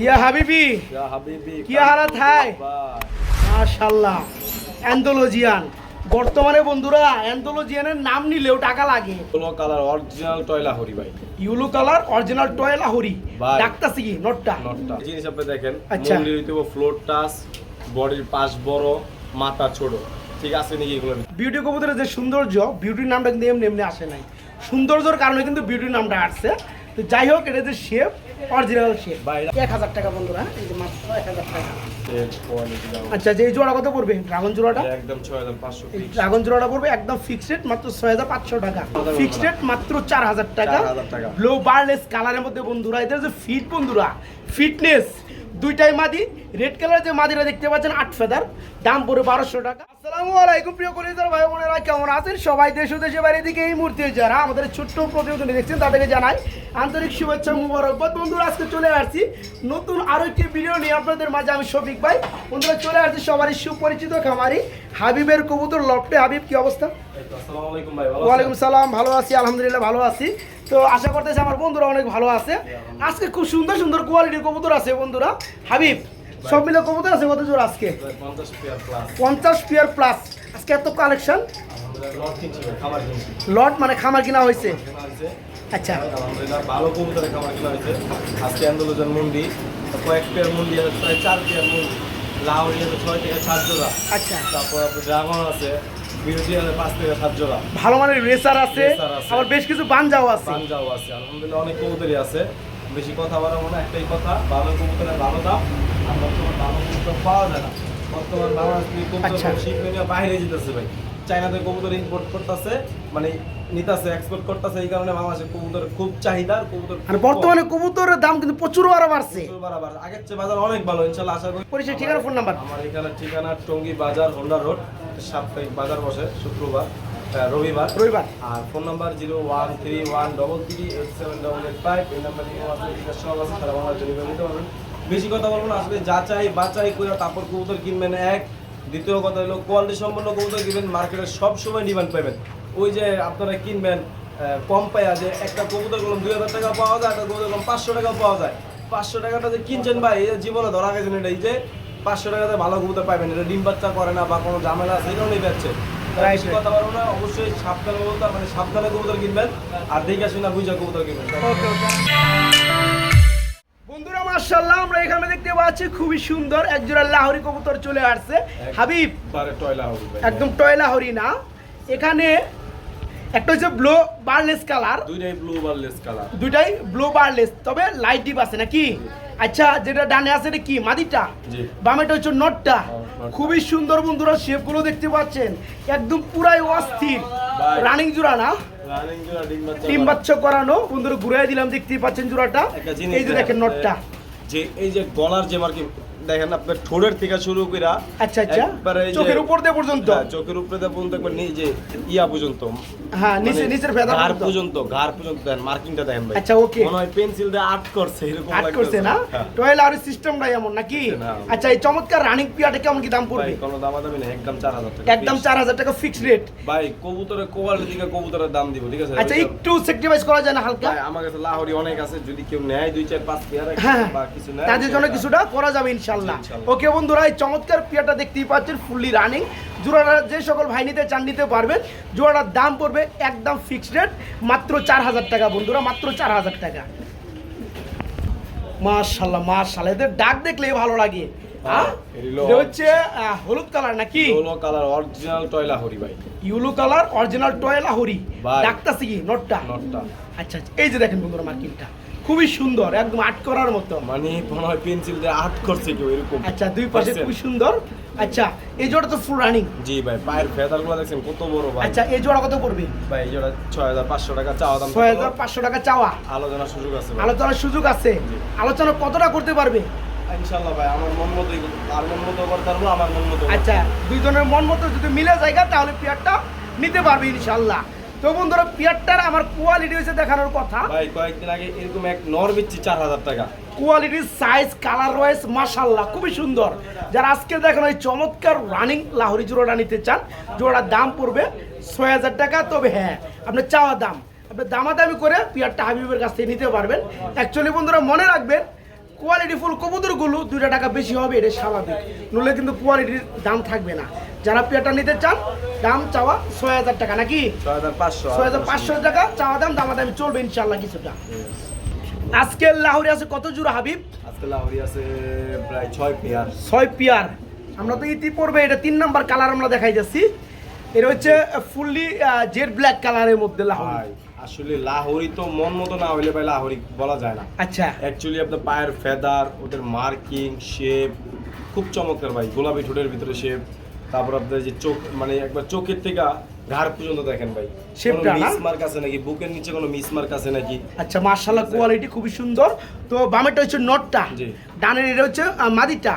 ইয়া হাবিবি। ইয়া হাবিবি কি হালাত হায়? অ্যান্থোলজিয়ান বর্তমানে বন্ধুরা অ্যান্থোলজিয়ানের নাম নিলেও টাকা লাগে। কালার অরিজিনাল টয়লা হরি ভাই। ইউলো কালার অরিজিনাল টয়লা হরি। ভাই। ডাকতাছি কি? নটটা? নটটা। জিনিস আপনি দেখেন আচ্ছা। ফ্লোর টাচ বডির পাশ বড় মাথা ছোট। ঠিক আছে নাকি এগুলো? বিউটি কবুতরের যে সৌন্দর্য বিউটির নামটা কিন্তু এমনি এমনি আসে নাই। সৌন্দর্যের কারণে কিন্তু বিউটির নামটা আসছে। তো যাই হোক এটা যে শেপ অরিজিনাল শেপ এক হাজার টাকা বন্ধুরা এই যে মাত্র এক হাজার টাকা। আচ্ছা যে এই জোড়া কত পড়বে? ড্রাগন জোড়াটা? একদম ছয় হাজার পাঁচশো ড্রাগন জোড়াটা পড়বে একদম ফিক্সড রেট মাত্র ছয় হাজার পাঁচশো টাকা। ফিক্সড রেট মাত্র চার হাজার টাকা। 4,000 টাকা। ব্লো বার্লেস কালারের মধ্যে বন্ধুরা এটা যে ফিট বন্ধুরা ফিটনেস দুইটাই মাদি রেড কালার যে মাদিরা দেখতে পাচ্ছেন, আট ফেদার, দাম পড়ে বারোশো টাকা। আসসালামু আলাইকুম, প্রিয় কলিজার ভাই বোনেরা, কেমন আছেন? সবাই দেশ দেশে বাইরে দিকে এই মুহূর্তে যারা আমাদের ছোট্ট প্রতিবেদন দেখছেন, তাদেরকে জানাই আন্তরিক শুভেচ্ছা মুবারকবাদ। বন্ধুরা, আজকে চলে আসছি নতুন আরও একটি ভিডিও নিয়ে আপনাদের মাঝে আমি শফিক ভাই। বন্ধুরা, চলে আসছি সবারই সুপরিচিত খামারি হাবিবের কবুতর লফটে হাবিব, কি অবস্থা? ওয়ালাইকুম সালাম ভালো আছি আলহামদুলিল্লাহ ভালো আছি। তো আশা করতেছি আমার বন্ধুরা অনেক ভালো আছে। আজকে খুব সুন্দর সুন্দর কোয়ালিটির কবুতর আছে বন্ধুরা। হাবিব সব মিলে কবুতর আছে কত জোর আজকে? ভাই, 50 পেয়ার plus। পঞ্চাশ পিয়ার প্লাস আজকে এত কালেকশন। লট মানে খামার কিনা হয়েছে। আচ্ছা। ভালো কবুতরের খাবার কেনা হয়েছে। আজকে আন্দোলন মুন্ডি কয়েক পেয়ার মুন্ডি আছে প্রায় চার পেয়ার মুন্ডি। লাউরি আছে ছয় থেকে সাত জোড়া। আচ্ছা। তারপর ড্রাগন আছে বিউটি আছে পাঁচ থেকে সাত জোড়া। ভালো মানের রেসার আছে আবার বেশ কিছু বানজাও আছে। পাঞ্জাও আছে। আলহামদুলিল্লাহ অনেক কবুতরই আছে। বেশি কথা বাড়াবো না একটাই কথা ভালো কবুতরের ভালো দাম আর বর্তমান ভালো কবুতর পাওয়া যায় না। বর্তমান বাংলাদেশ আচ্ছা। কবুতর বাইরে যেতেছে ভাই। কবুতর ইম্পোর্ট করতেছে মানে নিতেছে এক্সপোর্ট করতেছে এই কারণে বাংলাদেশে কবুতর খুব চাহিদা কবুতর আর বর্তমানে কবুতরের দাম কিন্তু প্রচুর আরও বাড়ছে। আগের চেয়ে বাজার অনেক ভালো ইনশাল্লাহ আশা করি। পরিচয় ঠিকানা ফোন নাম্বার। আমার এখানে ঠিকানা টঙ্গী বাজার হোন্ডা রোড। সাপ্তাহিক বাজার বসে শুক্রবার রবিবার। রবিবার। আর phone number zero one three one double three eight seven double eight five এই নাম্বার নিয়ে আসলে সব আছে সারা বাংলার জন্য নিতে পারবেন। বেশি কথা বলব না আসলে যাচাই বাচাই করে তারপর কবুতর কিনবেন এক। দ্বিতীয় কথা হলো কোয়ালিটি সম্পন্ন কবুতর কিনবেন মার্কেটে সব সময় ডিমান্ড পাবেন ওই যে আপনারা কিনবেন কম পাইয়া যে একটা কবুতর কলম দুই হাজার টাকা পাওয়া যায় একটা কবুতর কলম পাঁচশো টাকা পাওয়া যায়। পাঁচশো টাকাটা যে কিনছেন ভাই জীবনে ধরা গেছেন এটা এই যে পাঁচশো টাকাতে ভালো কবুতর পাবেন এটা ডিম বাচ্চা করে না বা কোনো ঝামেলা আছে এই কারণেই. কথা বলব না অবশ্যই সাবধানে বলতে মানে সাবধানে কবুতর কিনবেন আর দেখে শুনে বুঝা কবুতর কিনবেন। ওকে ওকে বন্ধুরা মার্শাল্লাহ আমরা এখানে দেখতে পাচ্ছি খুবই সুন্দর একজোড়া লাহরি কবুতর চলে আসছে। হাবিব একদম টয়লা হরি না। এখানে একটা হচ্ছে ব্লো বার্লেস কালার দুইটাই ব্লু বারলেস কালার দুটাই ব্লো বার্লেস তবে লাইট ডিপ আছে নাকি? আচ্ছা যেটা ডানে আছে এটা কি? মাদিটা। বামেটা হচ্ছে নটটা। খুবই সুন্দর বন্ধুরা শেপগুলো দেখতে পাচ্ছেন। একদম পুরাই অস্থির। রানিং জোড়া না? ডিম বাচ্চা করানো। বন্ধুরা ঘুরাই দিলাম দেখতে পাচ্ছেন জোড়াটা। এই যে দেখেন নটটা। যে এই যে গলার যে মার্কিং দেখেন আপনার ঠোঁটের থেকে শুরু করে আচ্ছা আচ্ছা। চোখের উপর দিয়ে পর্যন্ত? হ্যাঁ, চোখের উপরে দিয়ে পর্যন্ত একবার নিজে ইয়া পর্যন্ত। হ্যাঁ নিচে মানে নিচের ফেদা ঘাড় পর্যন্ত। ঘাড় পর্যন্ত দেন মার্কিংটা দেখেন ভাই। আচ্ছা, okay. মনে হয় পেন্সিল দিয়ে আর্ট করছে এরকম লাগতেছে। করছে না? হ্যাঁ। টয়েল আর সিস্টেমটা এমন নাকি? আচ্ছা এই চমৎকার রানিং পিয়াটা কেমন কি দাম পড়বে? কোনো দামাদামি নেই একদম চার হাজার টাকা একদম fixed। চার হাজার টাকা ফিক্সড রেট ভাই কবুতরের কোয়ালিটি দিকে কবুতরের দাম দিব ঠিক আছে? আচ্ছা একটু স্যাক্রিফাইস করা যায় না হালকা? ভাই আমার কাছে লাহোরি অনেক আছে যদি কেউ নেয় দুই চার পাঁচ পেয়ার হ্যাঁ বা কিছু নেয় তাদের জন্য কিছুটা করা যাবে ইনশাল্লাহ ইনশাল্লাহ। ওকে বন্ধুরা এই চমৎকার পিয়াটা দেখতেই পাচ্ছেন ফুললি রানিং। জোড়াটা যে সকল ভাই নিতে চান নিতে পারবেন। জোড়াটার দাম পড়বে একদম ফিক্সড রেট মাত্র চার হাজার টাকা বন্ধুরা মাত্র চার হাজার টাকা। মাশাল্লাহ মাশাল্লাহ এদের ডাক দেখলেই ভালো লাগে? হচ্ছে হলুদ কালার নাকি? ইয়েলো কালার অরিজিনাল টয়লা হরি ভাই। ইউলো কালার অরিজিনাল টয়েলা হরি ভাই। কি? নটটা? নটটা। আচ্ছা এই যে দেখেন বন্ধুরা মার্কিনটা খুবই সুন্দর একদম আট করার মতো। মানে মনে হয় পেন্সিল দিয়ে আর্ট করছে কেউ এরকম। আচ্ছা দুই পাশে খুবই সুন্দর। আচ্ছা এই জোড়া তো ফুল রানিং জি ভাই পায়ের ফেদারগুলো দেখছেন কত বড় ভাই। আচ্ছা এই জোড়া কত পড়বে? ভাই এই জোড়া ছয় হাজার পাঁচশো টাকা চাওয়া দাম ছয় হাজার পাঁচশো টাকা চাওয়া। আলোচনার সুযোগ আছে আলোচনার সুযোগ আছে। আলোচনা কতটা করতে পারবে? ইনশাল্লাহ ভাই আমার মন মতোই আর মন মতো করতে পারব আমার মন মতো আচ্ছা দুইজনের মন মতো যদি মিলে জায়গা তাহলে পেয়ারটা নিতে পারবে ইনশাল্লাহ তো বন্ধুরা পেয়ারটার আমার কোয়ালিটি হয়েছে দেখানোর কথা। ভাই কয়েকদিন আগে এরকম এক নর বিচ্ছি চার হাজার টাকা। কোয়ালিটির সাইজ কালার ওয়াইজ মাশাল্লাহ খুবই সুন্দর। যারা আজকে দেখেন ওই চমৎকার রানিং লাহোরি জোড়াটা নিতে চান জোড়ার দাম পড়বে ছয় হাজার টাকা। তবে হ্যাঁ আপনার চাওয়া দাম। আপনি দামাদামি করে পিয়ারটা হাবিবের কাছ থেকে নিতে পারবেন। অ্যাকচুয়ালি বন্ধুরা মনে রাখবেন কোয়ালিটি ফুল কবুতরগুলো দুইটা টাকা বেশি হবে এটা স্বাভাবিক। নলে কিন্তু কোয়ালিটির দাম থাকবে না। যারা পেয়ারটা নিতে চান দাম চাওয়া ছয় হাজার টাকা নাকি? ছয় হাজার পাঁচশো ছয় হাজার পাঁচশো টাকা চাওয়া দাম দামাদামি চলবে ইনশাল্লাহ কিছুটা। আজকে লাহোরে আছে কত জোড়া হাবিব? আজকে লাহোরি আছে প্রায় ছয় পেয়ার। ছয় পিয়ার। আমরা তো ইতিপূর্বে এটা তিন নাম্বার কালার আমরা দেখাই যাচ্ছি। এটা হচ্ছে ফুললি জেড ব্ল্যাক কালারের মধ্যে লাহোরি। আসলে লাহোরি তো মন মতো না হইলে ভাই লাহোরি বলা যায় না। আচ্ছা। অ্যাকচুয়ালি আপনার পায়ের ফেদার ওদের মার্কিং শেপ খুব চমৎকার ভাই গোলাপি ঠোঁটের ভিতরে শেপ তারপর আপনার যে চোখ মানে একবার চোখের থেকে ঘাড় পর্যন্ত দেখেন ভাই। Shape টা না? মিস মার্ক আছে নাকি? বুকের নিচে কোনো মিস মার্ক আছে নাকি? আচ্ছা মার্শাল্লাহ কোয়ালিটি খুবই সুন্দর। তো বামেরটা হচ্ছে নটটা জি। ডানের এটা হচ্ছে মাদিটা।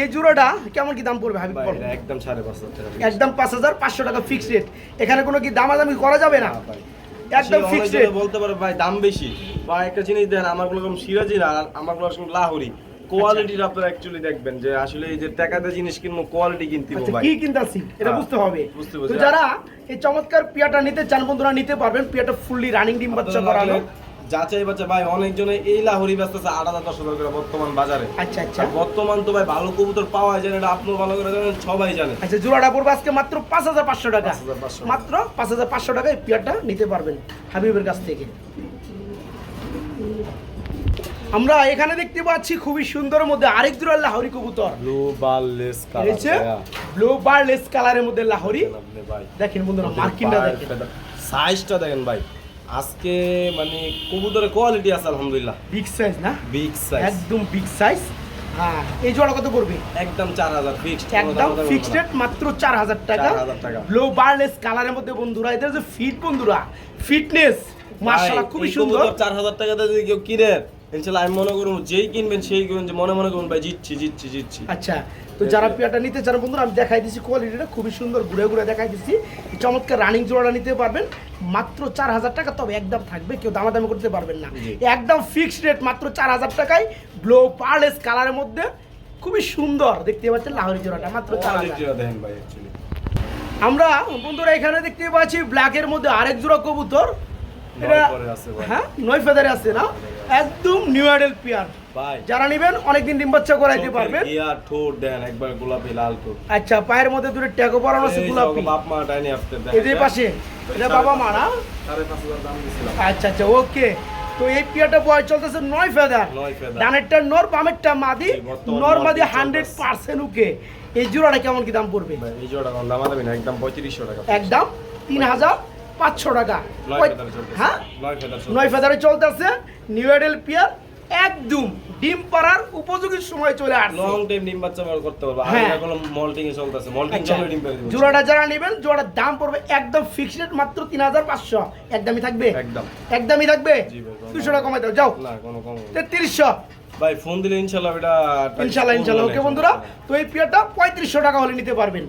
এই জোড়াটা কেমন কি দাম পড়বে হাবিব একদম সাড়ে পাঁচ হাজার একদম পাঁচ হাজার পাঁচশো টাকা ফিক্সড রেট এখানে কোনো কি দামাদামি করা যাবে না? একদম ফিক্সড রেট বলতে পারে ভাই দাম বেশি। বা একটা জিনিস আমার রকম সিরাজি না আমার লাহোরি। কোয়ালিটির আপনারা অ্যাকচুয়ালি দেখবেন যে আসলে এই যে টাকাতে জিনিস কিনবো কোয়ালিটি কিনতে আচ্ছা ভাই। কি কিনতেছি? এটা হ্যাঁ, বুঝতে হবে। তো। যারা এই চমৎকার পিয়াটা নিতে চান বন্ধুরা নিতে পারবেন। পিয়াটা ফুললি রানিং ডিম বাচ্চা করানো। যাচাই বাচ্চা ভাই অনেকজনে এই লাহোরি ব্যস্ত আছে আট হাজার দশ হাজার করে বর্তমান বাজারে। আচ্ছা আচ্ছা। বর্তমান তো ভাই ভালো কবুতর পাওয়া যায় এটা আপনিও ভালো করে জানেন সবাই জানে। আচ্ছা জোড়াটা পড়বে আজকে মাত্র পাঁচ হাজার পাঁচশো টাকা। মাত্র পাঁচ হাজার পাঁচশো টাকায় পিয়ারটা নিতে পারবেন হাবিবের কাছ থেকে। আমরা এখানে দেখতে পাচ্ছি খুবই সুন্দর মধ্যে আরেক জোড়া লাহরি কবুতর। ব্লু বারলেস রয়েছে ব্লু বারলেস কালারের মধ্যে লাহরি। দেখেন বন্ধুরা মার্কিনটা দেখেন। সাইজটা দেখেন ভাই। আজকে মানে কবুতরের কোয়ালিটি আছে আলহামদুলিল্লাহ। বিগ সাইজ না? বিগ সাইজ একদম বিগ সাইজ হ্যাঁ এই জোড়া কত পড়বে একদম চার হাজার ফিক্সড একদম ফিক্সড রেট মাত্র চার হাজার টাকা। 4,000 টাকা। ব্লো বারলেস কালারের মধ্যে বন্ধুরা এদের যে ফিট বন্ধুরা ফিটনেস মার্শাল্লাহ খুবই সুন্দর। চার হাজার টাকাতে যদি কেউ কিনে ইনশাল্লাহ আমি মনে করব যেই কিনবেন সেই কিনবেন যে মনে মনে করুন ভাই জিতছি জিতছি জিতছি। আচ্ছা তো যারা পেয়ারটা নিতে চান বন্ধুরা আমি দেখাই দিচ্ছি কোয়ালিটিটা খুবই সুন্দর ঘুরে ঘুরে দেখাই দিচ্ছি চমৎকার রানিং জোড়াটা নিতে পারবেন মাত্র চার হাজার টাকা তবে একদম থাকবে কেউ দামাদামি করতে পারবেন না। একদম ফিক্সড রেট মাত্র চার হাজার টাকায় পার্লেস কালারের মধ্যে খুবই সুন্দর দেখতে পাচ্ছেন লাহোরি জোড়াটা মাত্র চার হাজার। দেখেন ভাই আমরা বন্ধুরা এখানে দেখতে পাচ্ছি ব্ল্যাকের মধ্যে আরেক জোড়া কবুতর এটা। হ্যাঁ নয় ফেদারে আছে না? একদম নিউ আইডেল পিয়ার যারা নেবেন অনেকদিন ডিম বাচ্চা করাইতে পারবেন। ইয়ার ঠোঁট দেন একবার গোলাপি লাল ঠোঁট। আচ্ছা পায়ের মধ্যে দুটো ট্যাগো পরানো আছে গোলাপি। বাপ মা ডাইনি আফটার এদের পাশে এটা বাবা মা না? সাড়ে পাঁচ হাজার দাম দিয়েছিলাম। আচ্ছা আচ্ছা ওকে। তো এই পিয়াটা বয় চলতেছে নয় ফেদার। ডানেরটা নর বামেরটা মাদি। নর মাদি হান্ড্রেড পার্সেন্ট এই জোড়াটা কেমন কি দাম পড়বে? এই জোড়া কোন দাম একদম পঁয়ত্রিশশো টাকা। একদম তিন হাজার। পাঁচশো টাকা। হ্যাঁ? নয় ফেদার চলতেছে। নিউ এডেল পিয়ার একদম ডিম পাড়ার উপযোগী সময় চলে আসছে। লং টাইম ডিম বাচ্চা ব্যবহার করতে পারব। আর। এটা মল্টিং এ চলতেছে। মল্টিং আচ্ছা, চলে ডিম পেরে জোড়াটা যারা নেবেন জোড়াটার দাম পড়বে একদম ফিক্সড রেট মাত্র তিন হাজার পাঁচশো। একদমই থাকবে? একদম। একদমই থাকবে? জি ভাই, কোনো- দুশো টাকা কমাই দাও যাও। না কোনো কম হবে না। তেত্রিশশো। ভাই ফোন দিলে ইনশাল্লাহ এটা ইনশাল্লাহ ইনশাল্লাহ। ওকে বন্ধুরা তো এই পিয়ারটা পঁয়ত্রিশশো টাকা হলে নিতে পারবেন।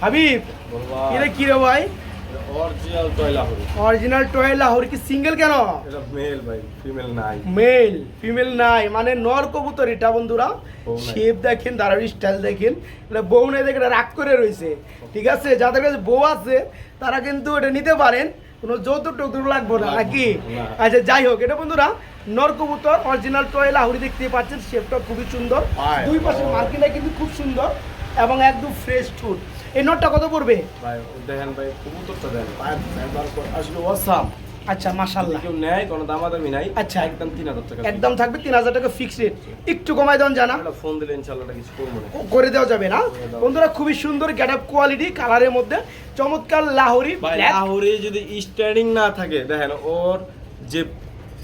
হাবিব এটা কি রে ভাই? অরিজিনাল টয়লা হবে অরিজিনাল টয়েলা হরি কি সিঙ্গেল কেন? এটা মেল ভাই ফিমেল নাই। মেল ফিমেল নাই মানে নর কবুতর এটা বন্ধুরা। শেপ দেখেন দাঁড়ার স্টাইল দেখেন। এটা বউ নেই দেখে এটা রাগ করে রয়েছে ঠিক আছে যাদের কাছে বউ আছে তারা কিন্তু এটা নিতে পারেন। কোনো যৌতুক টৌতুক লাগবে না নাকি? আচ্ছা যাই হোক এটা বন্ধুরা নর কবুতর অরিজিনাল টয়েল আহুরি দেখতে পাচ্ছেন। শেপটা খুবই সুন্দর। দুই পাশে মার্কিনটা কিন্তু খুব সুন্দর এবং একদম ফ্রেশ ফুড এই নটটা কত পড়বে? ভাই দেখেন ভাই কবুতরটা পায়ের আসলে আচ্ছা যদি মাশাল্লাহ কেউ নেয় কোনো দামাদামি নাই আচ্ছা। একদম তিন হাজার টাকা। একদম থাকবে তিন হাজার টাকা ফিক্সড রেট একটু কমাই দেন জানা। ফোন দিলে ইনশাল্লাহ কিছু করব না। করে দেওয়া যাবে না? বন্ধুরা খুবই সুন্দর গ্যাট আপ কোয়ালিটি কালারের মধ্যে। চমৎকার লাহোরি black। যদি স্ট্যান্ডিং না থাকে দেখেন ওর যে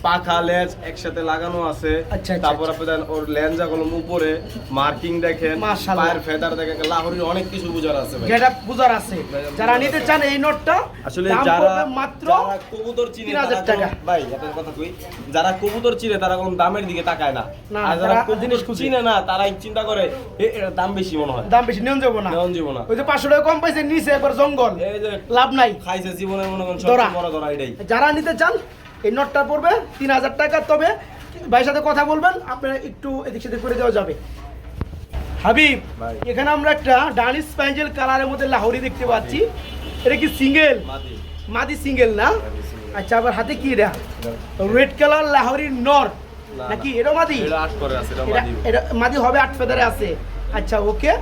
পাখা লেজ একসাথে লাগানো আছে। আচ্ছা, আচ্ছা, তারপর। আপনি ওর লেঞ্জা কলম উপরে মার্কিং দেখেন পায়ের ফেদার দেখেন লাহোরের অনেক কিছু বুঝার আছে ভাই। আপ বুঝার আছে। যারা নিতে চান এই নোটটা আসলে যারা মাত্র কবুতর চিনে তারা টাকা। ভাই একটা কথা কই যারা কবুতর চিনে তারা কোন দামের দিকে তাকায় না। আর যারা তারা কবুতর জিনিস। চিনে না তারাই চিন্তা করে এ এটার দাম বেশি মনে হয়। দাম বেশি নিয়ন যাব না। নেওয়া যাব না। ওই যে পাঁচশো টাকা কম পাইছে নিচে একবার জঙ্গল। এই যে লাভ নাই। খাইছে জীবনের মনে করেন। সবচেয়ে বড় ধরা এটাই। যারা নিতে চান এই নোটটা পড়বে তিন হাজার টাকা। তবে ভাইয়ের সাথে কথা বলবেন আপনার একটু এদিক সেদিক করে দেওয়া যাবে। হাবিব এখানে আমরা একটা ডানিস প্যাঞ্জেল কালারের মধ্যে লাহোরি দেখতে পাচ্ছি। এটা কি সিঙ্গেল মাদি। সিঙ্গেল না? আচ্ছা আবার হাতে কি এটা? রেড কালার লাহোরি নর নাকি। এটা মাদি? এটা মাদি। হবে আট ফেদারে আছে। আচ্ছা ওকে।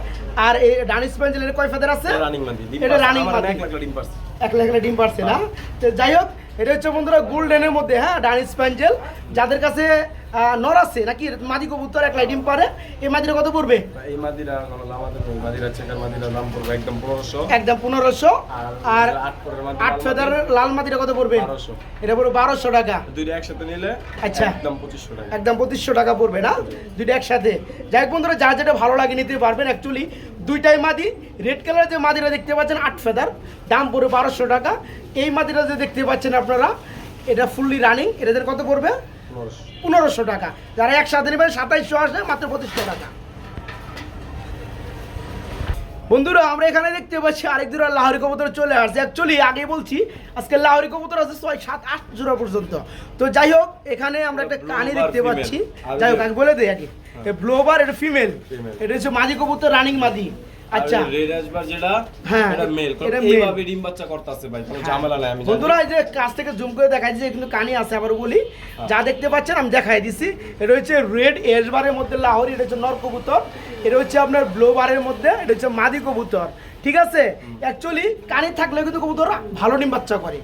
আর এই ডানিস পেন্সিল এর কয় ফেদার আছে? এটা রানিং মাদি এটা পারছে। মাদি। এক লাখ ডিম পারছে। এক লাখ ডিম পারছে না? তো যাই হোক এটা হচ্ছে বন্ধুরা গোল্ডেনের মধ্যে হ্যাঁ ডানিস স্প্যাঞ্জেল যাদের কাছে নর আছে নাকি মাদি কবুতর এক লাখ ডিম পারে? এই মাদিটা কত পড়বে? এই মাদিরা আমাদের মাদিরা চেকার মাদিরা দাম পড়বে একদম পনেরোশো। একদম পনেরোশো। আর আট ফেদার লাল মাদিটা কত পড়বে? বারোশো। এটা পড়বে বারোশো টাকা। দুইটা একসাথে নিলে আচ্ছা। একদম পঁচিশশো টাকা। একদম পঁচিশশো টাকা পড়বে না? দুইটা একসাথে। যাই বন্ধুরা যা যেটা ভালো লাগে নিতে পারবেন অ্যাকচুয়ালি দুইটাই মাদি রেড কালার যে মাদিরা দেখতে পাচ্ছেন আট ফেদার দাম পড়বে বারোশো টাকা। এই মাদিরা যে দেখতে পাচ্ছেন আপনারা এটা ফুললি রানিং এটাদের কত পড়বে? পনেরোশো। পনেরোশো টাকা। যারা একসাথে নেবেন সাতাইশশো আসে মাত্র পঁচিশশো টাকা। বন্ধুরা আমরা এখানে দেখতে পাচ্ছি আরেক জোড়া লাহরি কবুতর চলে আসছে। অ্যাকচুয়ালি আগে বলছি আজকে লাহরি কবুতর আছে ছয় সাত আট জোড়া পর্যন্ত। তো যাই হোক এখানে আমরা একটা কানি দেখতে পাচ্ছি। যাই হোক আমি বলে দিই আগে। ব্লোবার এটা ফিমেল এটা হচ্ছে মাদি কবুতর রানিং মাদি আচ্ছা। রেড আসবার যেটা হ্যাঁ, এটা মেল এইভাবে ডিম বাচ্চা করতেছে ভাই কোনো ঝামেলা নাই আমি বন্ধুরা এই যে কাছ থেকে জুম করে দেখাই দিচ্ছি কিন্তু কানি আছে আবার বলি। যা দেখতে পাচ্ছেন আমি দেখাই দিছি। এটা হচ্ছে রেড এস বারের মধ্যে লাহোরি এটা হচ্ছে নর কবুতর। এটা হচ্ছে আপনার ব্লো বারের মধ্যে এটা হচ্ছে মাদি কবুতর। ঠিক আছে? অ্যাকচুয়ালি কানি থাকলেও কিন্তু কবুতর ভালো ডিম বাচ্চা করে।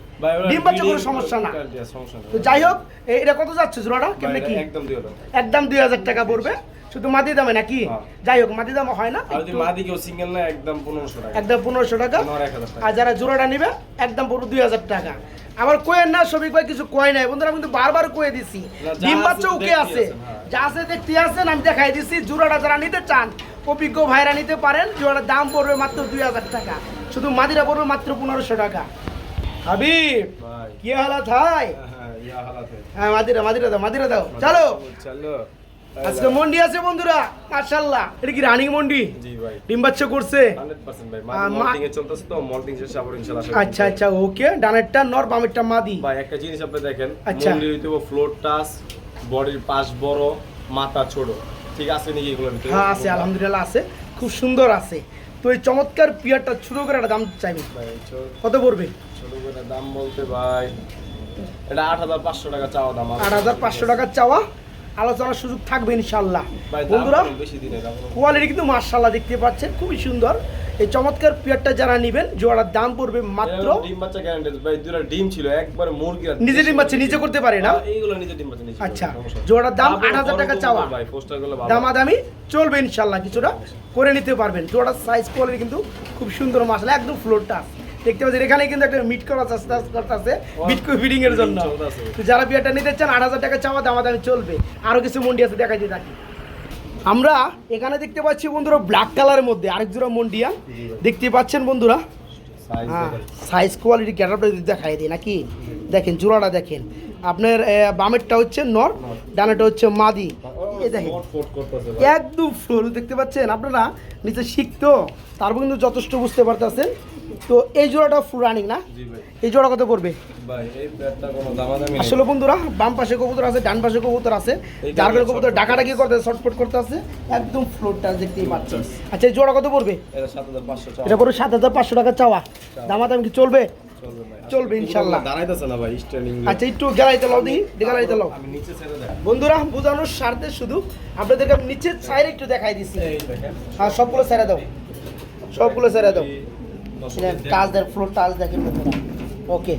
ডিম বাচ্চা কোনো সমস্যা না। করে সমস্যা নেই। তো যাই হোক এটা কত যাচ্ছে জোড়াটা? কেমনে কি? একদম একদম দুই হাজার টাকা পড়বে। শুধু মাদি দামে নাকি? হ্যাঁ। যাই হোক মাদি দাম হয় না মাদি কেউ সিঙ্গেল না একদম পনেরোশো টাকা। একদম পনেরোশো টাকা। আর যারা জোড়াটা নিবে একদম পুরো দুই হাজার টাকা। আবার কোয়েন না সবিক ভাই কিছু কয় নাই। বন্ধুরা আমি কিন্তু বারবার কয়ে দিছি। ডিম বাচ্চা ওকে আছে? হ্যাঁ। যা আছে দেখতে আছেন আমি দেখাই দিছি। জোড়াটা যারা নিতে চান অভিজ্ঞ ভাইরা নিতে পারেন। জোড়াটার দাম পড়বে মাত্র দুই হাজার টাকা। শুধু মাদিরা পড়বে মাত্র পনেরোশো টাকা। হাবিব ভাই। কি হালাত হয় হ্যাঁ। হ্যাঁ মাদিরা মাদিরা দাও মাদিরা দাও। চলো। চলো। আজকে মন্ডি আছে বন্ধুরা এটা কি রানিং মন্ডি? জি ভাই। ডিম বাচ্চা করছে? 100% ভাই মল্টিং এ চলতেছে তো মল্টিং শেষে আবার ইনশাআল্লাহ আচ্ছা আচ্ছা ওকে ডানেরটা নর বামেরটা মাদি। ভাই একটা জিনিস আপনি দেখেন আচ্ছা। ফ্লোর টাচ বডির পাশ বড় মাথা ছোট। ঠিক আছে নাকি এগুলোর ভিতরে? হ্যাঁ আছে আলহামদুলিল্লাহ আছে। খুব সুন্দর আছে। তো এই চমৎকার পিয়ারটা ছোট করে একটা দাম চাইবে। ভাই কত পড়বে? ছোট করে দাম বলতে ভাই এটা আট হাজার পাঁচশো টাকা চাওয়া দাম আট হাজার পাঁচশো টাকার চাওয়া। আলোচনার সুযোগ থাকবে ইনশাল্লাহ বন্ধুরা কোয়ালিটি কিন্তু মার্শাল্লাহ দেখতে পাচ্ছেন খুবই সুন্দর। এই চমৎকার পিয়ারটা যারা নেবেন জোড়ার দাম পড়বে মাত্র ডিম বাচ্চা গ্যারান্টি ভাই দুটো ডিম ছিল একবার মুরগি নিজে ডিম বাচ্চা নিজে করতে পারে না? হ্যাঁ, এইগুলো নিজে ডিম বাচ্চা নিজে আচ্ছা। জোড়ার দাম তারপরে 8,000 টাকা চাওয়া। ভাই পোস্টারগুলো ভালো। দামাদামি চলবে ইনশাল্লাহ কিছুটা করে নিতে পারবেন। জোড়ার সাইজ কোয়ালিটি কিন্তু খুব সুন্দর মাসালা একদম ফ্লোরটা দেখতে পাচ্ছেন এখানে কিন্তু একটা মিট করা আছে মিট ফিডিং এর জন্য। যারা বিয়ারটা নিতে চান আট হাজার টাকা চাওয়া দামাদামি চলবে। আরও কিছু মন্ডি আছে দেখাই দিয়ে থাকি। আমরা এখানে দেখতে পাচ্ছি বন্ধুরা ব্ল্যাক কালারের মধ্যে আরেক জোড়া মন্ডিয়া দেখতে পাচ্ছেন বন্ধুরা? সাইজ হ্যাঁ সাইজ কোয়ালিটি গ্যাটাপটা যদি দেখাই দিই নাকি? দেখেন জোড়াটা দেখেন। আপনার বামেরটা হচ্ছে নর ডানাটা হচ্ছে মাদি। এই দেখেন। একদম ফুল দেখতে পাচ্ছেন? আপনারা নিচে শিখতো তারপর কিন্তু যথেষ্ট বুঝতে পারতেছেন। তো এই জোড়াটা ফুল রানিং না? এই জোড়া কত পড়বে? আসলে বন্ধুরা বাম পাশে কবুতর আছে ডান পাশে কবুতর আছে। ডানে কবুতর shortcut ডাকাডাকি করতে শর্টপট করতে আছে একদম ফ্লোরটা দেখতেই পাচ্ছেন। আচ্ছা এই জোড়া কত পড়বে? এটা সাত হাজার পাঁচশো চাওয়া। এটা পড়বে সাত হাজার পাঁচশো টাকা চাওয়া। দামাদাম কি চলবে? চলবে ইনশাল্লাহ। ভাই স্ট্যান্ডিং আচ্ছা একটু গেলাইতে লাও দিই গেলাইতে লাও। আমি নিচে ছেড়ে বন্ধুরা বোঝানোর স্বার্থে শুধু আপনাদেরকে নিচের সাইড একটু দেখাই দিচ্ছি। হ্যাঁ সবগুলো ছেড়ে দাও। সবগুলো ছেড়ে দাও। টাচ দেয় ফ্লোর টাচ দেখেন ওকে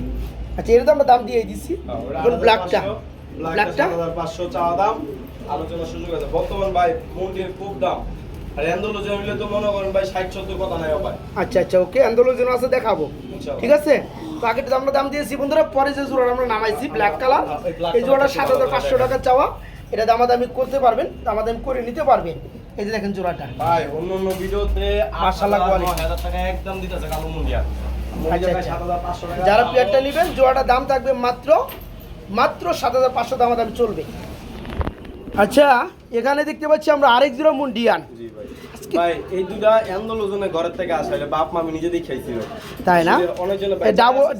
আচ্ছা এটা তো আমরা দাম দিয়ে দিচ্ছি এখন ব্ল্যাকটা 8,500 ব্ল্যাকটা 7,500 চাওয়া দাম। আলোচনার সুযোগ আছে। বর্তমান ভাই খুব দাম। আর মিলে তো মনে করেন ভাই 60 70 কথা নাই ভাই। আচ্ছা আচ্ছা ওকে। আছে দেখাবো। ঠিক আছে? তো আমরা দাম দিয়েছি বন্ধুরা। পরে যে আমরা নামাইছি ব্ল্যাক কালার হ্যাঁ, এই জোড়াটা সাত হাজার পাঁচশো টাকা চাওয়া। এটা দামাদামি করতে পারবেন দামাদামি করে নিতে পারবেন। এই যে দেখেন জোড়াটা। ভাই অন্য অন্য ভিডিওতে মাশাআল্লাহ। 8000 টাকা একদম দিতেছে কালো মুন্ডিয়া। আচ্ছা, আচ্ছা। 7500 টাকা। যারা পেয়ারটা নেবেন জোড়াটার দাম থাকবে মাত্র মাত্র সাত হাজার পাঁচশো দামাদামি চলবে। আচ্ছা এখানে দেখতে পাচ্ছি আমরা আরেক জোড়া মুন্ডিয়ান। জি ভাই। ভাই এই দুটা এন্দোলজনে ঘরের থেকে আসলে বাপ মা আমি নিজে দেখে খাইছিল তাই না?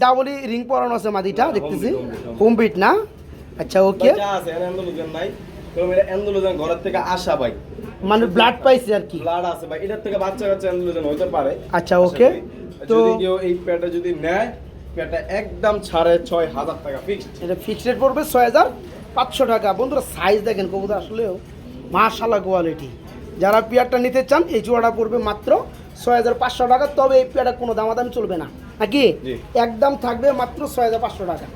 ডাবল রিং পরানো আছে মাদিটা দেখতেছি। কমপ্লিট না? আচ্ছা ওকে। আছে নাই। এটা ঘরের থেকে আসা ভাই। মানে ব্লাড পাইছে আর কি। ব্লাড আছে ভাই। এটার থেকে বাচ্চা কাচ্চা এন্দোলজন হতে পারে। আচ্ছা ওকে। তো যদি কেউ এই প্যাডটা যদি নেয় প্যাডটা একদম ছাড়ে ছয় হাজার টাকা ফিক্সড এটা ফিক্সড রেট পড়বে ছয় হাজার পাঁচশো টাকা। বন্ধুরা সাইজ দেখেন কবুতর আসলেও মাশাল্লাহ কোয়ালিটি যারা পেয়ারটা নিতে চান এই জোড়াটা পড়বে মাত্র ছয় হাজার পাঁচশো টাকা। তবে এই পেয়ারটা কোনো দামাদামি চলবে না। নাকি? জি। একদম থাকবে মাত্র ছয় হাজার পাঁচশো টাকা।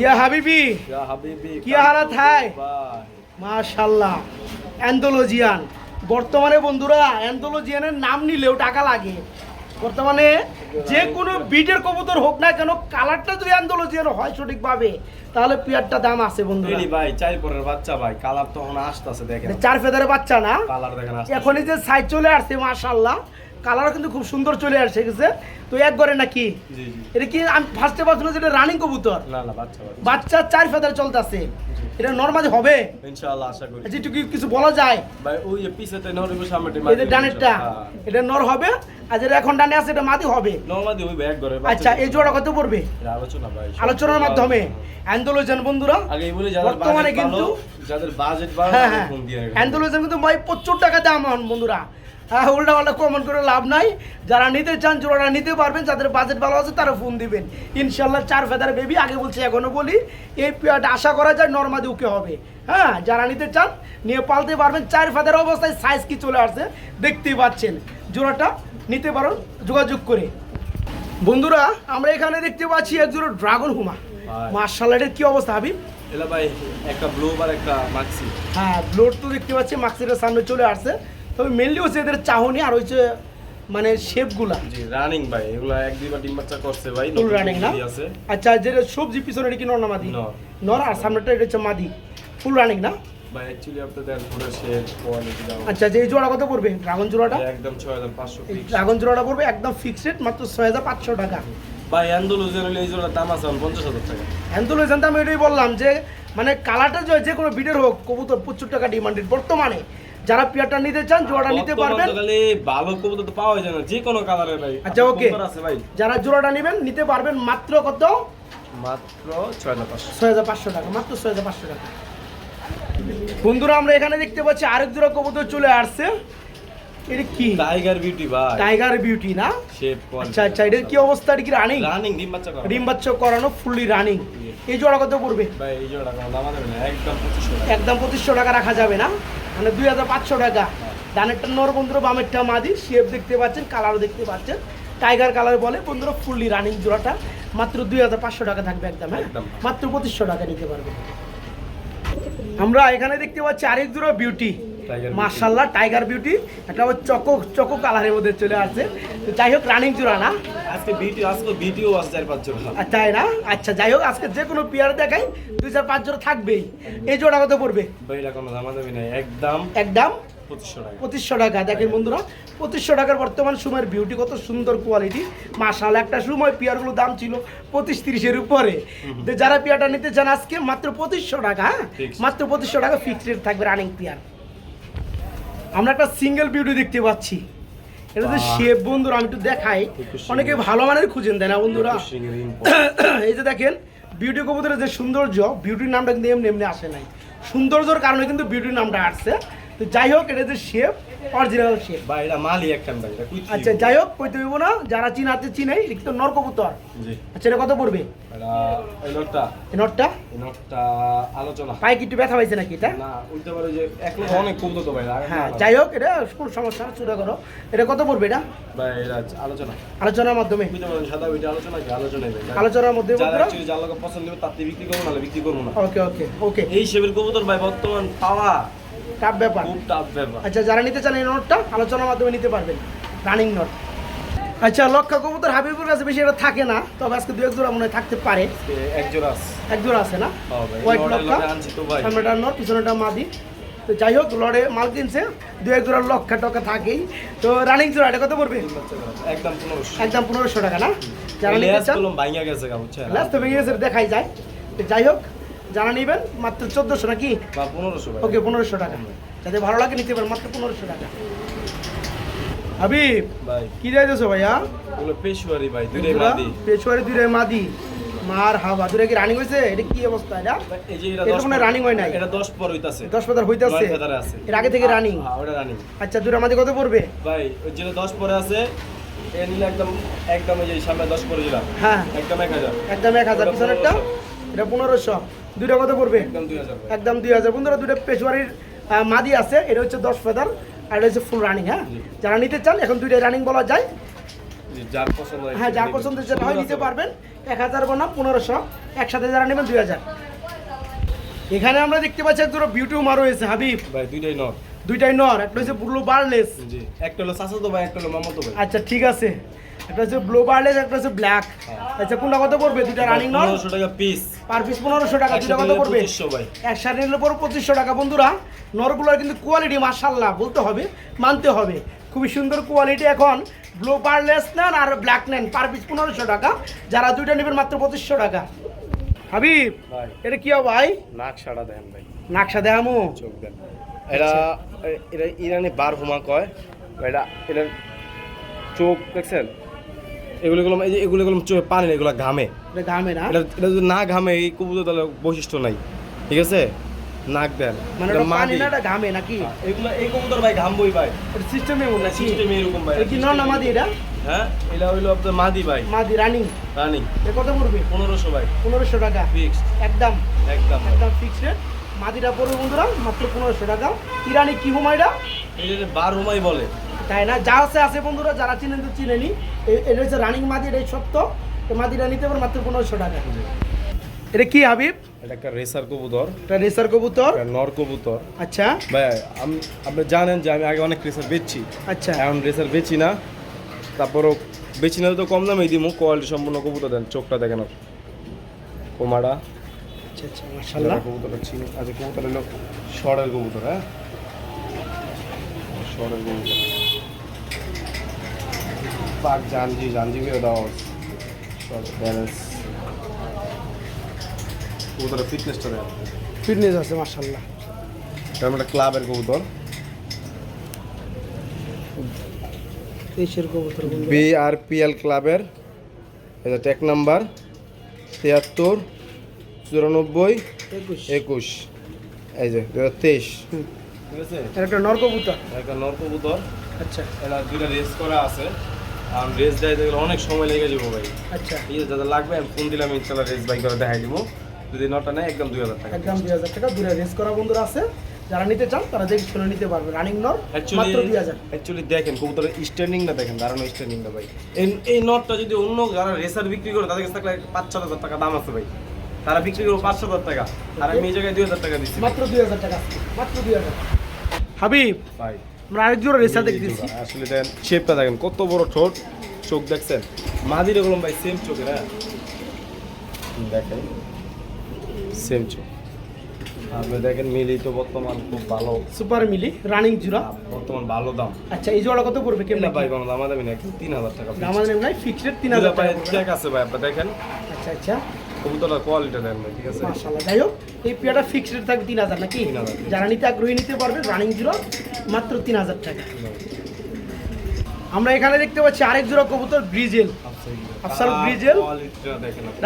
ইয়া হাবিবি ইয়া হাবিবি কি হালাত হায়? ভাই মাশাল্লাহ অ্যান্থোলজিয়ান। বর্তমানে বন্ধুরা অ্যান্থোলজিয়ানের নাম নিলেও টাকা লাগে। বর্তমানে যে কোনো বিটের কবুতর হোক না কেন কালারটা যদি অ্যান্থোলজিয়ান হয় সঠিকভাবে তাহলে পেয়ারটা দাম আছে বন্ধুরা। এডি ভাই চাই পরের বাচ্চা ভাই কালার তখন আসতেছে দেখেন। চার ফেদারের বাচ্চা না? কালার দেখেন এখনই যে সাইজ চলে আসছে মাশাল্লাহ কালারও কিন্তু খুব সুন্দর চলে আসছে গেছে তো এক ঘরে নাকি? এটা কি আমি ফার্স্টে ভাবছিলাম যে এটা রানিং কবুতর? না না বাচ্চা বাচ্চা। চার ফেদার চলতেছে। এটা নর্মালি হবে? ইনশাআল্লাহ আশা করি। যেটু কি কিছু বলা যায়? ভাই ওই যে পিছেতে নরবে সামনে এই যে ডানেরটা এটা নর হবে? আর যেটা এখন ডানে আছে এটা মাদি হবে? নরমাদি ওই ব্যাগ করে আচ্ছা এই জোড়া কত পড়বে? আলোচনা ভাই আলোচনার মাধ্যমে। অ্যান্ডোলোজন বন্ধুরা আগে বলে যাদের বর্তমানে কিন্তু- যাদের বাজেট ভালো হ্যাঁ তাদের হ্যাঁ। ফোন দিয়ে। অ্যান্ডোলোজন কিন্তু ভাই প্রচুর টাকা দাম বন্ধুরা। হ্যাঁ উল্টা পাল্টা কমেন্ট করে লাভ নাই। যারা নিতে চান জোড়াটা নিতে পারবেন যাদের বাজেট ভালো আছে তারা ফোন দিবেন। ইনশাল্লাহ চার ফেদার বেবি আগে বলছি এখনও বলি এই পেয়ারটা আশা করা যায় নর্মাদি ওকে হবে। হ্যাঁ যারা নিতে চান নিয়ে পালতে পারবেন চার ফেদার অবস্থায় সাইজ কি চলে আসছে দেখতেই পাচ্ছেন। জোড়াটা নিতে পারেন যোগাযোগ করে। বন্ধুরা আমরা এখানে দেখতে পাচ্ছি এক জোড়া ড্রাগন হুমা। ভাই। মার্শাল এর কি অবস্থা হাবিব? এলা ভাই একটা ব্লু আর একটা মাক্সি হ্যাঁ ব্লোড তো দেখতে পাচ্ছি মাক্সিটের সামনে চলে আসছে। তবে মেনলি হচ্ছে এদের চাহনি আর হচ্ছে মানে শেপগুলা। জি রানিং ভাই এগুলা এক দুইবার ডিম বাচ্চা করছে ভাই ফুল রানিং না? আচ্ছা যেটা সবজি পিছনে এটা কি নর না মাদি? নর। আর সামনেটা এটা হচ্ছে মাদি। ফুল রানিং না? ভাই অ্যাকচুয়ালি আপনাদের পুরো শেড কোয়ালিটি দাও। আচ্ছা যে এই জোড়া কত পড়বে? ড্রাগন জোড়াটা? একদম 6500 এই ফিক্স ড্রাগন জোড়াটা পড়বে একদম ফিক্সড রেট মাত্র ছয় হাজার পাঁচশো টাকা। ভাই অ্যান্ডালুজিয়ান এই জোড়ার দাম আছে 50000 টাকা। অ্যান্থোলজিয়ান তো আমি এটাই বললাম যে মানে কালারটা যে যে কোনো বিডের হোক কবুতর প্রচুর টাকা ডিমান্ডেড বর্তমানে যারা পেয়ারটা নিতে চান জোড়াটা নিতে পারবেন। ভালো কবুতর তো পাওয়া যায় না যে কোনো কালারের ভাই। আচ্ছা, আছে ভাই। যারা জোড়াটা নেবেন নিতে পারবেন মাত্র কত? মাত্র 6500 ছয় হাজার পাঁচশো টাকা মাত্র ছয় হাজার পাঁচশো টাকা। বন্ধুরা আমরা এখানে দেখতে পাচ্ছি আরেক জোড়া কবুতর চলে আসছে। এটা কি? টাইগার বিউটি ভাই। টাইগার বিউটি না? শেপ আচ্ছা আচ্ছা এটার কি অবস্থা? এটা কি রানিং রানিং ডিম বাচ্চা করা ডিম বাচ্চা করানো ফুললি রানিং এই জোড়া কত পড়বে? ভাই এই জোড়া কোনো দাম দেবে না? একদম 2500 টাকা। একদম পঁচিশশো টাকা রাখা যাবে না। মানে দুই হাজার পাঁচশো টাকা। ডানেরটা নর বন্ধুরা বামেরটা মাদি। শেপ দেখতে পাচ্ছেন কালারও দেখতে পাচ্ছেন। টাইগার কালার বলে বন্ধুরা ফুললি রানিং জোড়াটা। মাত্র দুই হাজার পাঁচশো টাকা থাকবে একদম হ্যাঁ। মাত্র পঁচিশশো টাকা নিতে পারবে। আমরা এখানে দেখতে পাচ্ছি আরেক জোড়া বিউটি। মার্শাল্লাহ টাইগার বিউটি একটা আবার চকো চকো কালারের মধ্যে চলে আসছে তো যাই হোক রানিং জোড়া না? আজকে বিউটি আজকে বিউটিও আছে চার পাঁচ জোড়া আর তাই না? আচ্ছা যাই হোক আজকে যে কোনো পেয়ার দেখাই দুই চার পাঁচ জোড়া থাকবেই। এই জোড়া কত পড়বে? এটা কোনো দাম দেবে না একদম একদম? 2500 টাকা। পঁচিশশো টাকা দেখেন বন্ধুরা পঁচিশশো টাকার বর্তমান সময়ের বিউটি কত সুন্দর কোয়ালিটি মাসাল একটা সময় পেয়ারগুলোর দাম ছিল পঁচিশ তিরিশের উপরে। যারা পেয়ারটা নিতে চান আজকে মাত্র পঁচিশশো টাকা হ্যাঁ? মাত্র পঁচিশশো টাকা ফিক্সড রেট থাকবে রানিং পেয়ার আমরা একটা সিঙ্গেল বিউটি দেখতে পাচ্ছি। এটা যে। শেপ বন্ধুরা আমি একটু দেখাই। অনেকে ভালো মানের খুঁজেন তাই না বন্ধুরা? এই যে দেখেন বিউটি কবুতরের যে সৌন্দর্য বিউটির নামটা কিন্তু এমনি এমনি আসে নাই। সৌন্দর্যর কারণে কিন্তু বিউটির নামটা আসছে। তো যাই হোক এটা যে শেপ অরিজিনাল শেপ ভাই এটা মালি একখান ভাই এটা আচ্ছা যাই হোক কইতে হইব না। যারা চিনাতে চিনাই এটা তো নর কবুতর জি। আচ্ছা এটা কত পড়বে? এটা এই নোটটা। এই নটটা? এই নোটটা আলোচনা। পায়ে কি একটু ব্যথা পাইছে নাকি এটা? না উল্টে পারে যে এক লোক অনেক কবুতর তো ভাই হ্যাঁ না, না। যাই হোক এটা কোন সমস্যা না চুরা করো। এটা কত পড়বে এটা? ভাই এটা আলোচনা। আলোচনার মাধ্যমে। বুঝতে পারেন সাদা ওইটা আলোচনা কি আলোচনাই ভাই। আলোচনার মধ্যে যারা actually যার লোক পছন্দ হবে তাতে বিক্রি করব নাহলে বিক্রি করব না। ওকে ওকে ওকে। এই শেপের কবুতর ভাই বর্তমান পাওয়া টাপ ব্যাপার। খুব টাফ ব্যাপার। আচ্ছা যারা নিতে চান এই নোটটা আলোচনার মাধ্যমে নিতে পারবেন। রানিং নোট আচ্ছা লক্ষা কবুতর হাবিবুর কাছে বেশি এটা থাকে না তবে আজকে দু এক জোড়া মনে থাকতে পারে। এক জোড়া আছে। এক জোড়া আছে না? হ্যাঁ হোয়াইট লক্ষা সামনেটা নট পিছনেটা মাদি। তো যাই হোক লড়ে মাল কিনছে দু এক জোড়া লক্ষা টকা থাকেই। তো রানিং জোড়া এটা কত পড়বে? একদম পনেরোশো। একদম পনেরোশো টাকা না? যারা নিতে চান ভাঙিয়া গেছে দেখাই যায়। যাই হোক যারা নেবেন মাত্র চোদ্দোশো নাকি? বা পনেরোশো ওকে পনেরোশো টাকা। যাতে ভালো লাগে নিতে পারেন মাত্র পনেরোশো টাকা। হাবিব ভাই, কি যাইতেছো ভাইয়া? ভাই, দুইটাই মাদি। পেশোয়ারি দুইটাই মাদি। মার দুটা কি রানিং হয়েছে এটা কি অবস্থা এটা? এই যে এটা এটা দশ হয় পর- নাই। এটা দশ পর হইতাছে। দশ পাতার হইতেছে। আছে। এর আগে থেকে রানিং হ্যাঁ, ওটা running। আচ্ছা দুটা মাদি কত পড়বে? ভাই, ওই যেটা দশ পরে আছে, নিলে একদম একদম এই যে সামনে দশ করে দিলাম হ্যাঁ। একদম এক হাজার। একদম এক হাজার পিছনেরটা? এটা পনেরোশো। দুইটা কত পড়বে? একদম দুই হাজার। একদম বন্ধুরা দুটো পেশোয়ারির মাদি আছে। এটা হচ্ছে দশ ফেদার আর এটা হচ্ছে ফুল রানিং হ্যাঁ? যারা নিতে চান এখন দুইটাই রানিং বলা যায়। জি, যার পছন্দ হয় হ্যাঁ সে যার পছন্দ যেটা হয় নিতে পারবেন। এক হাজার বনাম পনেরোশো। একসাথে যারা নেবেন দুই হাজার। এখানে আমরা দেখতে পাচ্ছি একজন বিউটি উমা রয়েছে হাবিব। ভাই দুইটাই নর। দুইটাই নর একটা হচ্ছে ব্লু বার্লেস জি একটা হলো চাচাতো ভাই একটা হলো মামাতো ভাই। আচ্ছা ঠিক আছে। একটা হচ্ছে ব্লু বার্লেস একটা হচ্ছে ব্ল্যাক আচ্ছা কোনটা কত পড়বে? দুইটা রানিং নর পনেরোশো টাকা পিস পার পিস পনেরোশো টাকা দুইটা কত পড়বে? পঁচিশশো ভাই। একসাথে নিলে পরে পঁচিশশো টাকা। বন্ধুরা নরগুলোর কিন্তু কোয়ালিটি মার্শাল্লাহ বলতে হবে মানতে হবে। খুবই সুন্দর কোয়ালিটি এখন। ব্লু বার্লেস নেন আর ব্ল্যাক নেন পার পিস পনেরোশো টাকা। যারা দুইটা নেবেন মাত্র পঁচিশশো টাকা। হাবিব ভাই। এটা কি হবে ভাই? নাক সাড়া দেন ভাই। নাকশা দেখামো। চোখ দেন। এটা এটা ইরানি বার হুমা কয়। এটা এটা চোখ দেখছেন? এগুলো গুলো এই যে এগুলো গুলো চোখে পানি না, এগুলো ঘামে। এটা ঘামে না? এটা যদি না ঘামে এই কবুতর তাহলে বৈশিষ্ট্য নাই। ঠিক আছে? নাক দেন। মানে এটা পানি না এটা ঘামে নাকি? এগুলো এই কবুতর ভাই ঘামবই ভাই। এটা সিস্টেমে মনে নাকি? সিস্টেম এরকম ভাই। কি নর না মাদি এটা? হ্যাঁ এটা হইল আপনার মাদি ভাই। মাদি রানিং। রানি। এটা কত পড়বে? পনেরোশো ভাই। পনেরোশো টাকা। ফিক্সড একদম। একদম একদম ফিক্সড রেট মাদিটা পড়বে বন্ধুরা মাত্র পনেরোশো টাকা। ইরানি কি হুমা এটা বার হুমাই বলে। তাই না? যা আছে আছে বন্ধুরা যারা চিনেন তো চিনেনি। এটা হচ্ছে রানিং মাদি এটাই সত্য। মাদিটা নিতে পারেন মাত্র পনেরোশো টাকা। এটা কি হাবিব? এটা একটা রেসার কবুতর। এটা রেসার কবুতর? একটা নর কবুতর। আচ্ছা। ভাই আপনি জানেন যে আমি আগে অনেক রেসার বেচছি। আচ্ছা। এখন রেসার বেচি না। তারপরও বেচি না তো কম দামে কোয়ালিটি সম্পূর্ণ কবুতর দেন চোখটা দেখেন আপনি। কোমাডা। আচ্ছা আচ্ছা মাশাল্লাহ কবুতরটা চিনি আচ্ছা কবুতর হলো শরের কবুতর হ্যাঁ? কবুতর পাক জানজি জানজি দাও ব্যালেন্স ফিটনেসটা দেন ফিটনেস আছে মাশাল্লাহ এটা একটা ক্লাবের কবুতর। দেশের কবুতর। বিআরপিএল ক্লাবের এটা ট্যাক নাম্বার তিয়াত্তর চুরানব্বই একুশ। একুশ। এই যে দু হাজার তেইশ। ঠিক আছে একটা একটা আচ্ছা। এটা দুইটা রেস করা আছে। আর রেস দেয় গেলে অনেক সময় লেগে যাব ভাই। আচ্ছা। ঠিক আছে যাদের লাগবে আমি ফোন দিলাম ইনশাল্লাহ রেস বাইক করে দেখাই দিব। যদি নটা নেয় একদম দুই হাজার টাকা। একদম দুই হাজার টাকা দূরে রেস করা বন্ধুরা আছে। যারা নিতে চান তারা দেখে শুনে নিতে পারবে। রানিং নর মাত্র দুই হাজার। অ্যাকচুয়ালি দেখেন কবুতরের স্ট্যান্ডিংটা দেখেন দাঁড়ানো স্ট্যান্ডিংটা ভাই। এই এই নটটা যদি অন্য যারা রেসার বিক্রি করে তাদের কাছে থাকলে পাঁচ ছ হাজার টাকা দাম আছে ভাই। তারা বিক্রি করব পাঁচ হাজার টাকা। আর আমি এই জায়গায় দুই হাজার টাকা দিচ্ছি মাত্র দুই হাজার টাকা মাত্র দুই হাজার। হাবিব ভাই। আমরা আরেক জোড়া রেসার দেখতেছি। আসলে দেখেন শেপটা দেখেন কত বড় ঠোঁট চোখ দেখছেন? মাদির এগুলো ভাই সেম চোখের হ্যাঁ দেখেন। সেম চোখ। আপনি দেখেন মিলি তো বর্তমান খুব ভালো। সুপার মিলি রানিং জোড়া। বর্তমান ভালো দাম। আচ্ছা এই জোড়া কত পড়বে কেমন ভাই কোনো দাম দামি না একদম তিন হাজার টাকা আমার নেম নাই ফিক্সড তিন হাজার টাকা। চেক আছে ভাই আপনি দেখেন। আচ্ছা আচ্ছা। কবুতরের কোয়ালিটি ঠিক আছে? মাশাআল্লাহ। যাই হোক এই পেয়ারটা ফিক্সড রেট থাকবে তিন হাজার নাকি? যারা নিতে আগ্রহী নিতে পারবে রানিং জোড়া মাত্র তিন হাজার টাকা। আমরা এখানে দেখতে পাচ্ছি আরেক জোড়া কবুতর ব্রিজেল আফসার ব্রিজেল?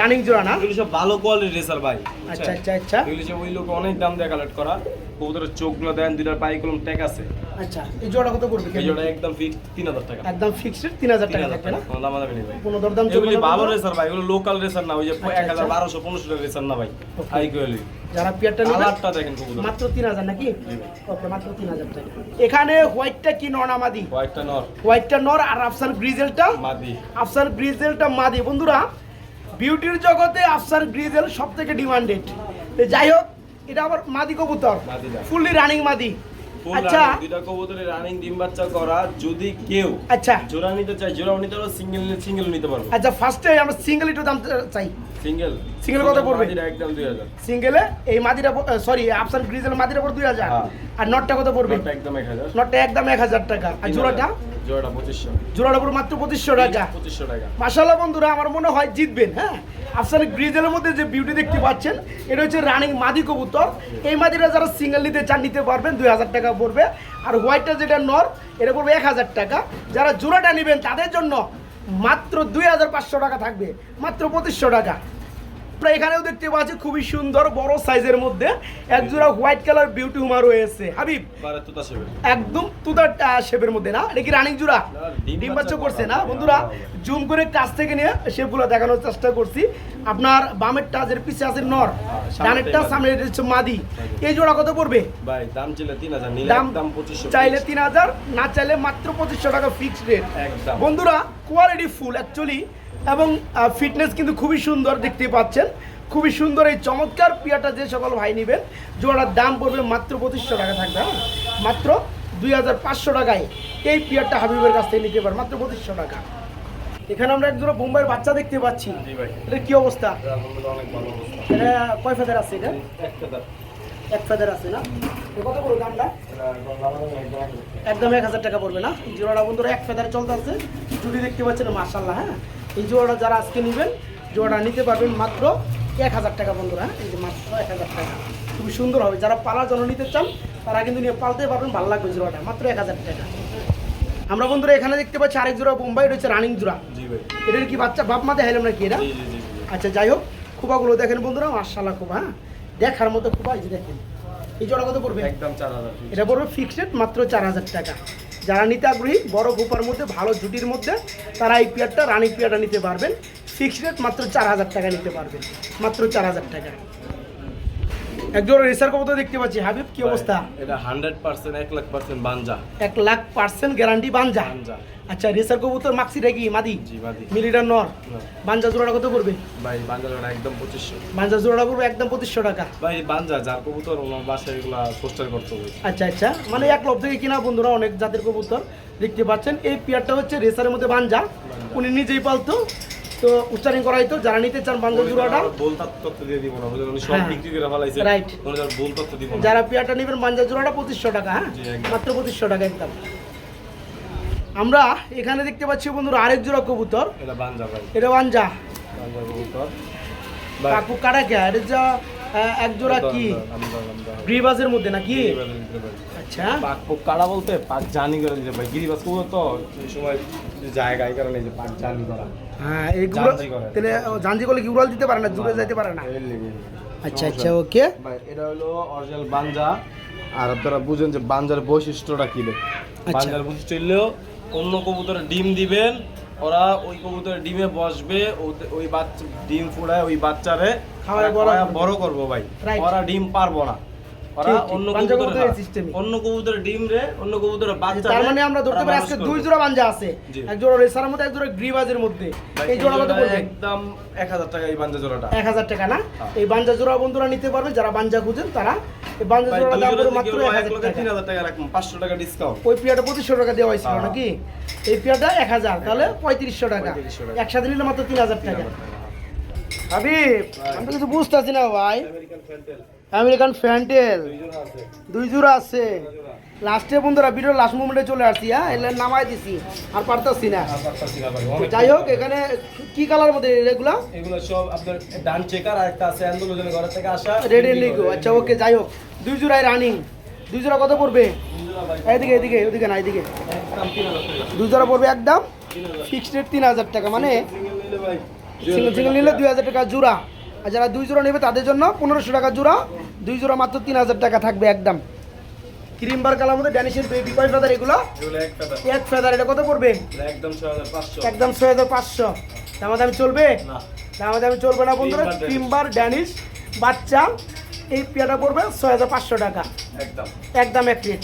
রানিং জোড়া না? এগুলো সব ভালো কোয়ালিটির রেসার ভাই আচ্ছা আচ্ছা আচ্ছা। এগুলো সব ওই লোক অনেক দাম দিয়ে কালেক্ট করা। কবুতরের চোখগুলো দেন দুইটার পাই কলম ট্যাগ আছে। আচ্ছা। এই জোড়া কত পড়বে? এই জোড়া একদম ফিক্স তিন হাজার টাকা। একদম ফিক্সড রেট তিন হাজার তিন টাকা থাকবে না? কোনো দামাদামি নেই ভাই। কোনো দরদাম চলবে এগুলি ভালো রেসার ভাই এগুলো লোকাল রেসার না ওই যে আচ্ছা, আচ্ছা। বারোশো পনেরোশো টাকা রেসার না ভাই হাই কোয়ালিটি যারা পেয়ারটা নেবে কালারটা দেখেন কবুতর মাত্র তিন হাজার নাকি? ওকে মাত্র তিন হাজার টাকা। এখানে হোয়াইটটা কি নর না মাদি? নর। হোয়াইটটা নর আর আফসান গ্রিজেলটা? মাদি। আফসার গ্রিজেলটা মাদি। বন্ধুরা বিউটির জগতে আফসার গ্রিজেল সব থেকে ডিমান্ডেড যাই হোক এটা আবার মাদি কবুতর। ফুললি রানিং মাদি। আচ্ছা। রানিং দুইটা কবুতরের রানিং ডিম বাচ্চা করা যদি কেউ আচ্ছা। জোড়া নিতে চায় জোড়াও নিতে পারো সিঙ্গেল সিঙ্গেল নিতে পারব আচ্ছা ফার্স্টে আমরা সিঙ্গেল একটু দাম চাই। সিঙ্গেল Single কত পড়বে? একদম দুই হাজার। সিঙ্গেলে এই মাদিটা সরি আফসান গ্রিজেল হ্যাঁ। আর নটটা কত পড়বে? নটটা একদম নটটা টাকা। আর জোড়াটা? জোড়াটা পঁচিশশো। জোড়াটা পুরো মাত্র পঁচিশশো টাকা। পঁচিশশো টাকা। মাসাল্লাহ বন্ধুরা আমার মনে হয় জিতবেন হ্যাঁ? আফসার গ্রিজেলের মধ্যে যে বিউটি দেখতে পাচ্ছেন এটা হচ্ছে রানিং মাদি কবুতর। এই মাদিরা যারা সিঙ্গেল নিতে চান নিতে পারবেন দুই হাজার টাকা পড়বে। আর হোয়াইটটা যেটা নর এটা পড়বে এক হাজার টাকা। যারা জোড়াটা নেবেন তাদের জন্য মাত্র দুই হাজার পাঁচশো টাকা থাকবে মাত্র পঁচিশশো টাকা। এখানেও দেখতে পাচ্ছি খুবই সুন্দর বড় সাইজের মধ্যে এক জোড়া হোয়াইট কালার বিউটি হুমা রয়েছে। হাবিব একদম তুদার শেপের মধ্যে না? এটা কি রানিং জোড়া? ডিম বাচ্চা করছে না? বন্ধুরা। জুম করে কাছ থেকে নিয়ে শেপগুলো দেখানোর চেষ্টা করছি। আপনার বামের টাজের পিছে আছে নর সামনেরটাই ডানেরটা মাদি। সামনে হচ্ছে মাদি। এই জোড়া কত পড়বে? ভাই দাম হাজার নিলে দাম দাম পঁচিশশো চাইলে তিন হাজার না চাইলে মাত্র পঁচিশশো টাকা ফিক্সড রেট একদম। বন্ধুরা কোয়ালিটি ফুল অ্যাকচুয়ালি এবং ফিটনেস কিন্তু খুবই সুন্দর দেখতে পাচ্ছেন। খুবই সুন্দর এই চমৎকার পিয়াটা যে সকল ভাই নেবেন জোড়ার দাম পড়বে মাত্র পঁচিশশো টাকা থাকবে হ্যাঁ? মাত্র দুই হাজার পাঁচশো টাকায় এই পিয়ারটা হাবিবের কাছ থেকে নিতে পারেন মাত্র পঁচিশশো টাকা। এখানে আমরা এক জোড়া বোম্বাইয়ের বাচ্চা দেখতে পাচ্ছি। এটা কি অবস্থা? এটা কয় ফেদার আছে এটা? এক ফেদার। আছে না? কত করে দামটা? একদম এক হাজার। টাকা পড়বে না? জোড়াটা বন্ধুরা এক ফেদারে চলতে আছে। জুড়ি দেখতে পাচ্ছেন মার্শাল্লাহ হ্যাঁ? এই জোড়াটা যারা আজকে নেবেন জোড়াটা নিতে পারবেন মাত্র এক হাজার টাকা বন্ধুরা হ্যাঁ? এই যে মাত্র এক হাজার টাকা। খুবই সুন্দর হবে। যারা পালার জন্য নিতে চান তারা কিন্তু নিয়ে পালতে পারবেন ভালো লাগবে জোড়াটা। মাত্র এক হাজার টাকা। আমরা বন্ধুরা এখানে দেখতে পাচ্ছি আরেক জোড়া বোম্বাই হচ্ছে রানিং জোড়া। এটার কি বাচ্চা বাপ মা দেখাইলাম নাকি এটা। আচ্ছা যাই হোক খুবাগুলো দেখেন বন্ধুরা মার্শাল্লাহ খুব হ্যাঁ? দেখার মতো খুবা এই যে দেখেন। এই জোড়া কত পড়বে? একদম চার হাজার এটা পড়বে ফিক্সড মাত্র চার হাজার টাকা। যারা নিতে আগ্রহী, বড় গোপার মধ্যে, ভালো জুটির মধ্যে, তারা এই পেয়ারটা, রানি পেয়ারটা নিতে পারবেন। ফিক্সড রেট মাত্র চার হাজার টাকা নিতে পারবেন। মাত্র চার হাজার টাকা একজন রেসার কবুতর দেখতে পাচ্ছি। হাবিব কি অবস্থা? এটা হান্ড্রেড পার্সেন্ট এক লাখ পার্সেন্ট বাঞ্জা। এক লাখ পার্সেন্ট গ্যারান্টি বাঞ্জা? আচ্ছা রেসার কবুতর মাক্সিটা কি? মাদি? জি বাদি মিলিটার নর। না। বাঞ্জা জোড়াটা কত পড়বে? ভাই বাঞ্জা জোড়া একদম পঁচিশশো। বাঞ্জা জোড়াটা পড়বে একদম পঁচিশশো টাকা। ভাই বাঞ্জা যার কবুতর ওনার বাসায় এগুলা পোস্টার করতে হবে। আচ্ছা আচ্ছা। মানে এক লব থেকে কিনা বন্ধুরা অনেক জাতের কবুতর দেখতে পাচ্ছেন। এই পেয়ারটা হচ্ছে রেসারের মধ্যে বাঞ্জা। উনি নিজেই পালতো। তো উচ্চারণ করাইতো যারা নিতে চান বান্দর জোড়াটা। বল তথ্য দিয়ে দিব না বুঝলেন? সব হ্যাঁ। বিক্রি করে ফলাইছে। রাইট তথ্য দিব না। যারা পেয়ারটা নেবেন বান্দর জোড়াটা পঁচিশশো টাকা হ্যাঁ? মাত্র পঁচিশশো টাকা একদম। আমরা এখানে দেখতে পাচ্ছি বন্ধুরা আরেক জোড়া কবুতর। এটা বাঞ্জা ভাই। এটা বাঞ্জা। কাকু কাড়া কে? এটা যা। এক জোড়া কি? গ্রিবাজের মধ্যে নাকি। আচ্ছা। পাক পোক কাটা বলতে পাক জানি করে দিতে ভাই। কবুতর তো এই সময় জায়গায় কারণে যে পাক জানি করা। হ্যাঁ তাহলে জাঞ্জি করলে কি উড়াল দিতে পারে না? পারে না? আচ্ছা আচ্ছা ওকে। ভাই এটা হলো অরিজিনাল বাঞ্জা। আর আপনারা বুঝেন যে বাঞ্জার বৈশিষ্ট্যটা কি আচ্ছা। বাঞ্জার বৈশিষ্ট্য হলেও অন্য কবুতরে ডিম দিবেন ওরা ওই কবুতরের ডিমে বসবে ওই বাচ্চা ডিম ফুড়ায় ওই বাচ্চারে খাওয়ায় বড় করব। ভাই। ওরা ডিম পারব না। ওরা ঠিক, ঠিক। অন্য কবুতরের কবুতরের system-ই। অন্য কবুতরের ডিম রে অন্য কবুতরের বাচ্চা তার মানে আমরা ধরতে পারি আজকে দুই জোড়া বাঞ্জা আছে। এক জোড়া রেসারের মধ্যে এক জোড়া গ্রিবাজের মধ্যে। এই জোড়া কত পড়বে? একদম এক হাজার টাকা এই বাঞ্জা জোড়াটা। এক হাজার টাকা না। এই বাঞ্জা জোড়া বন্ধুরা নিতে পারবেন যারা বাঞ্জা খুঁজেন তারা। এই বাঞ্জা জোড়া দাম জোড়া মাত্র হলো এক এক হাজার লক্ষে টাকা। তিন হাজার টাকা রাখুন পাঁচশো টাকা ডিসকাউন্ট ওই পিয়াটা পঁচিশশো টাকা দেওয়া হয়েছিল। নাকি? এই পিয়াটা এক হাজার তাহলে পঁয়ত্রিশশো টাকা। 3500 টাকা। একসাথে নিলে মাত্র তিন হাজার টাকা। হাজার টাকা। হাবিব আমি তো কিছু বুঝতেছি না ভাই। আমেরিকান ফ্যান্টেল আমেরিকান ফ্যান্টেল দুই জোড়া আছে। লাস্টে বন্ধুরা ভিডিও লাস্ট মোমেন্টে চলে আসছি হ্যাঁ? এলে নামাই দিছি আর পারতাছি না। যাই হোক এখানে কি কালার মধ্যে এগুলা এগুলো সব আপনার ডান চেকার আর একটা আছে আন্দোলনের ঘর থেকে আসা। রেড লিগো আচ্ছা ওকে যাই হোক। দুই জোড়ায় রানিং দুই জোড়া কত পড়বে? এদিকে এদিকে ওদিকে না এদিকে। দুই জোড়া পড়বে একদম ফিক্সড রেট তিন হাজার টাকা মানে সিঙ্গেল সিঙ্গেল নিলে দুই হাজার টাকা জোড়া। আর যারা দুই জোড়া নেবে তাদের জন্য পনেরোশো টাকা জোড়া। দুই জোড়া মাত্র তিন হাজার টাকা থাকবে একদম। ক্রিম বার কালার মধ্যে ড্যানিশের বেবি কয় ফেদার এগুলো? এক। ফেদার এটা কত পড়বে? একদম ছয় হাজার পাঁচশো। দামা দামি চলবে? না, দামা দামি চলবে না বন্ধুরা Danish। টিম্বার ড্যানিশ বাচ্চা এই পেয়াটা পড়বে ছয় হাজার পাঁচশো টাকা। একদম। একদম এক রেট